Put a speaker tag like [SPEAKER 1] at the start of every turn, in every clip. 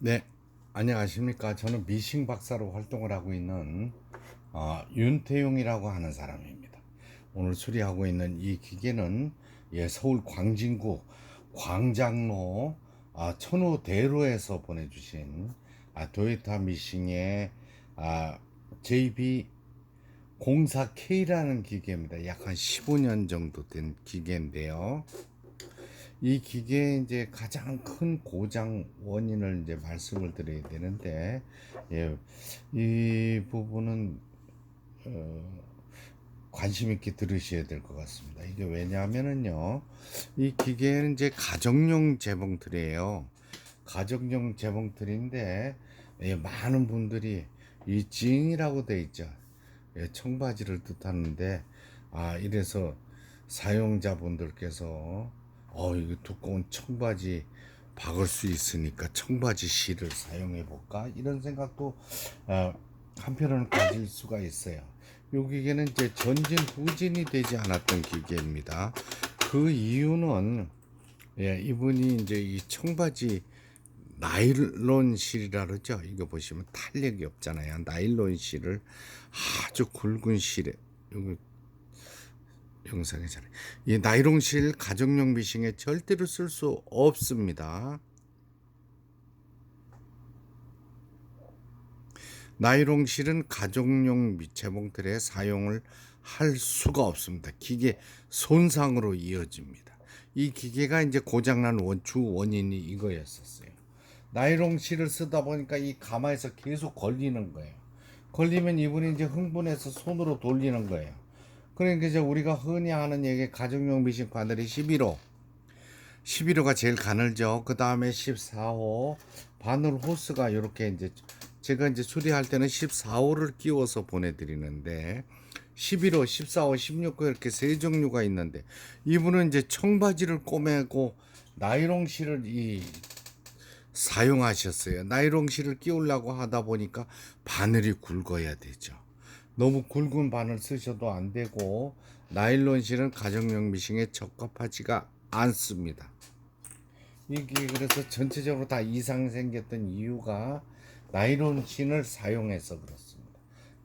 [SPEAKER 1] 네, 안녕하십니까. 저는 미싱 박사로 활동을 하고 있는 어, 윤태용이라고 하는 사람입니다. 오늘 수리하고 있는 이 기계는 예, 서울 광진구 광장로 아, 천호대로에서 보내주신 아, 도요타 미싱의 아, JB 04K라는 기계입니다. 약 한 15년 정도 된 기계인데요. 이 기계의 이제 가장 큰 고장 원인을 이제 말씀을 드려야 되는데, 예, 이 부분은, 어, 관심 있게 들으셔야 될 것 같습니다. 이게 왜냐하면은요, 이 기계는 이제 가정용 재봉틀이에요. 가정용 재봉틀인데, 예, 많은 분들이 이 징이라고 돼 있죠. 예, 청바지를 뜻하는데, 아, 이래서 사용자분들께서 어, 이거 두꺼운 청바지 박을 수 있으니까 청바지 실을 사용해 볼까 이런 생각도 어, 한편으로는 가질 수가 있어요. 이 기계는 이제 전진 후진이 되지 않았던 기계입니다. 그 이유는 예, 이분이 이제 이 청바지 나일론 실이라 그러죠. 이거 보시면 탄력이 없잖아요. 나일론 실을 아주 굵은 실에 여기 영상이잖아요. 이 나이롱 실 가정용 미싱에 절대로 쓸 수 없습니다. 나이롱 실은 가정용 재봉틀에 사용을 할 수가 없습니다. 기계 손상으로 이어집니다. 이 기계가 이제 고장난 원, 주 원인이 이거였었어요. 나이롱 실을 쓰다 보니까 이 가마에서 계속 걸리는 거예요. 걸리면 이분이 이제 흥분해서 손으로 돌리는 거예요. 그러니까 이제 우리가 흔히 하는 얘기 가정용 미싱 바늘이 11호. 11호가 제일 가늘죠. 그 다음에 14호 바늘 호스가 이렇게 이제 제가 이제 수리할 때는 14호를 끼워서 보내드리는데 11호, 14호, 16호 이렇게 세 종류가 있는데 이분은 이제 청바지를 꼬매고 나이롱 실을 이 사용하셨어요. 나이롱 실을 끼우려고 하다 보니까 바늘이 굵어야 되죠. 너무 굵은 바늘 쓰셔도 안 되고 나일론 실은 가정용 미싱에 적합하지가 않습니다. 이게 그래서 전체적으로 다 이상 생겼던 이유가 나일론 실을 사용해서 그렇습니다.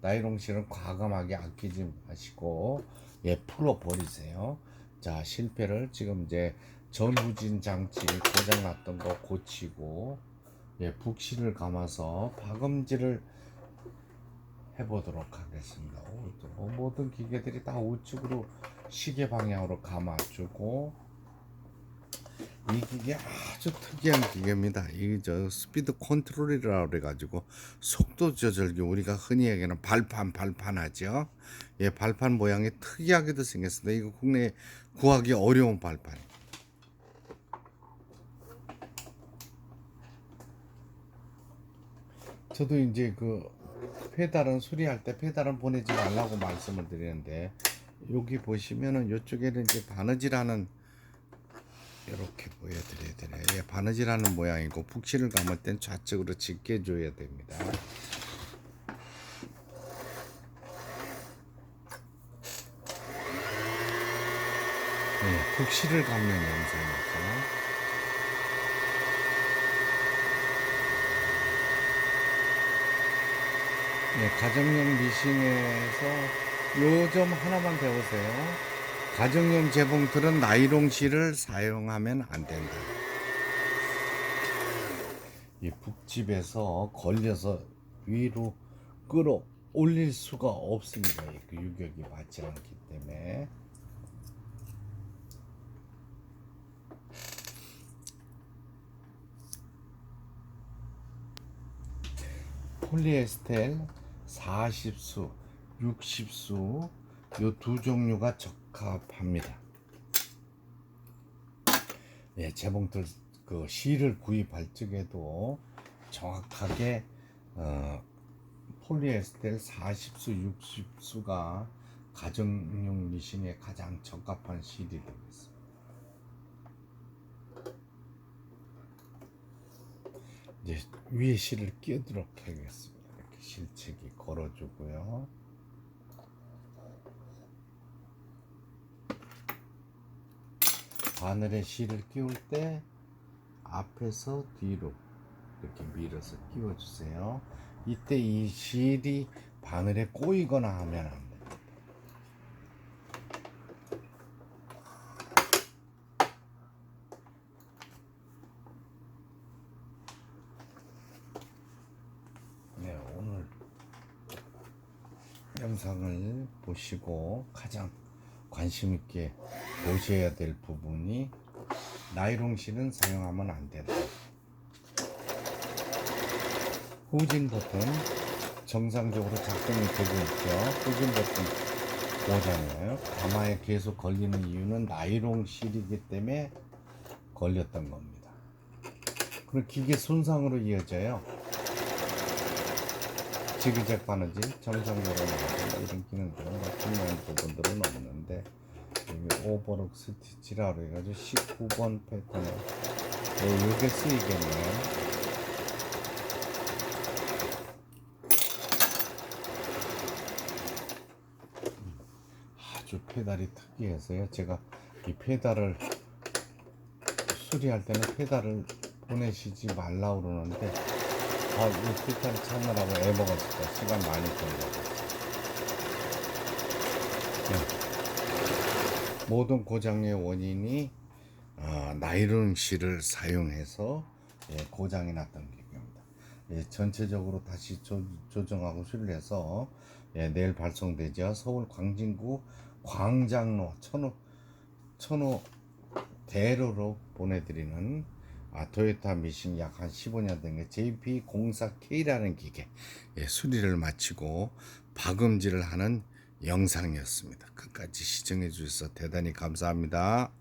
[SPEAKER 1] 나일론 실은 과감하게 아끼지 마시고 예 풀어 버리세요. 자 실패를 지금 이제 전후진 장치 고장 났던 거 고치고 예 북실을 감아서 박음질을 해보도록 하겠습니다. 오, 또 모든 기계들이 다 우측으로 시계 방향으로 감아주고 이 기계 아주 특이한 기계입니다. 이게 저 스피드 컨트롤이라 그래가지고 속도 조절기 우리가 흔히 얘기하는 발판 발판 하죠. 예, 발판 모양이 특이하게도 생겼습니다. 이거 국내에 구하기 어려운 발판. 저도 이제 그 페달은 수리할 때 페달은 보내지 말라고 말씀을 드리는데 여기 보시면은 이쪽에는 이제 바느질하는 이렇게 보여드려야 되네요. 예, 바느질하는 모양이고 북실을 감을 땐 좌측으로 짙게 줘야 됩니다. 예, 북실을 감는 영상이죠. 네, 가정용 미싱에서 요 점 하나만 배우세요. 가정용 재봉틀은 나이롱 실을 사용하면 안 된다. 이 북집에서 걸려서 위로 끌어 올릴 수가 없습니다. 그 유격이 맞지 않기 때문에. 폴리에스텔 40수, 60수 요 두 종류가 적합합니다. 예, 재봉틀 그 실을 구입할 적에도 정확하게 어, 폴리에스텔 40수, 60수가 가정용 미싱에 가장 적합한 실이 되겠습니다. 이제 위에 실을 끼우도록 하겠습니다. 실책이 걸어주고요. 바늘에 실을 끼울 때 앞에서 뒤로 이렇게 밀어서 끼워주세요. 이때 이 실이 바늘에 꼬이거나 하면 안 됩니다. 네, 오늘 영상을 보시고 가장 관심 있게 보셔야 될 부분이 나이롱 실은 사용하면 안 된다. 후진 버튼 정상적으로 작동이 되고 있죠. 후진 버튼 고장이에요. 가마에 계속 걸리는 이유는 나이롱 실이기 때문에 걸렸던 겁니다. 그리고 기계 손상으로 이어져요. 지그재그 바느질 정상적으로 이런 기능들은 뭐 중요한 부분들은 없는데 여기 오버록 스티치라고 해가지고 19번 패턴에 네, 이게 쓰이겠네요. 아주 페달이 특이해서요. 제가 이 페달을 수리할 때는 페달을 보내시지 말라 그러는데 아, 이 페달 찾느라고 애 먹었을 시간 많이 걸려요. 네. 모든 고장의 원인이 아, 나이론 실을 사용해서 예, 고장이 났던 기계입니다. 예, 전체적으로 다시 조, 조정하고 수리해서 예, 내일 발송되죠. 서울 광진구 광장로 천호 천호 대로로 보내드리는 아, 토요타 미신 약 한 15년 된 게 JP04K라는 기계 예, 수리를 마치고 박음질을 하는 영상이었습니다. 끝까지 시청해 주셔서 대단히 감사합니다.